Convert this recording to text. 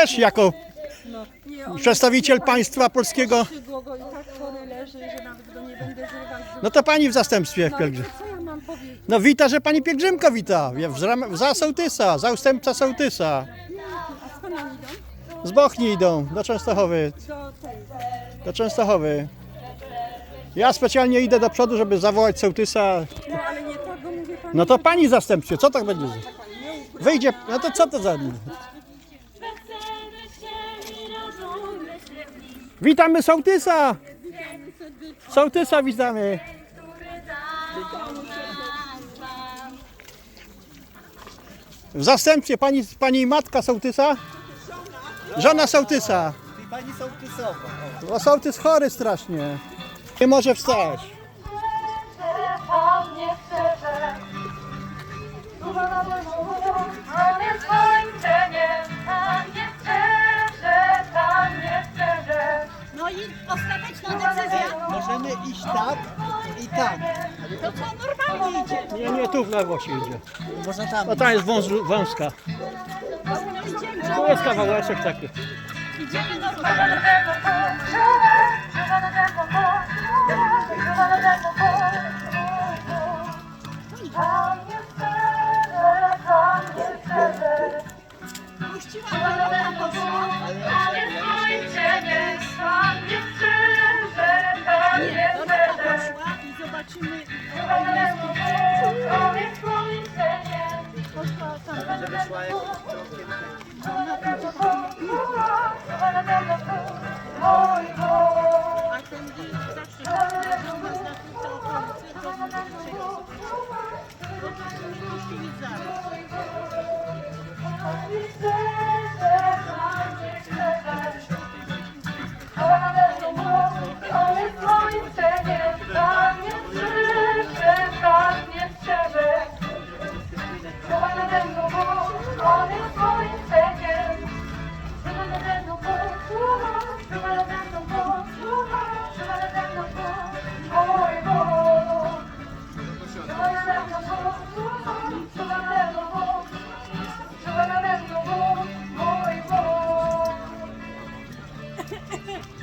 też jako przedstawiciel państwa polskiego. No to pani w zastępstwie No, pielgrzym. No wita, że pani pielgrzymko wita. W Za sołtysa, za ustępca sołtysa. Idą? Z Bochni idą do Częstochowy. Do Częstochowy. Ja specjalnie idę do przodu, żeby zawołać sołtysa. No ale pani. No to pani co tak będzie? Wyjdzie, no to co to za... Witamy sołtysa! Sołtysa witamy! W zastępstwie pani, pani matka sołtysa? Żona sołtysa. I pani sołtysowa. Bo sołtys chory strasznie. Nie może wstać. Możemy iść tak i tak. to co normalnie idzie. Nie, nie, tu w lewo się idzie. Można tam. No tam jest wąż, wąska. Tu jest kawałeczek taki. Idziemy normalnie. I zobaczymy. Tam jest kończenie. Poszła 让他。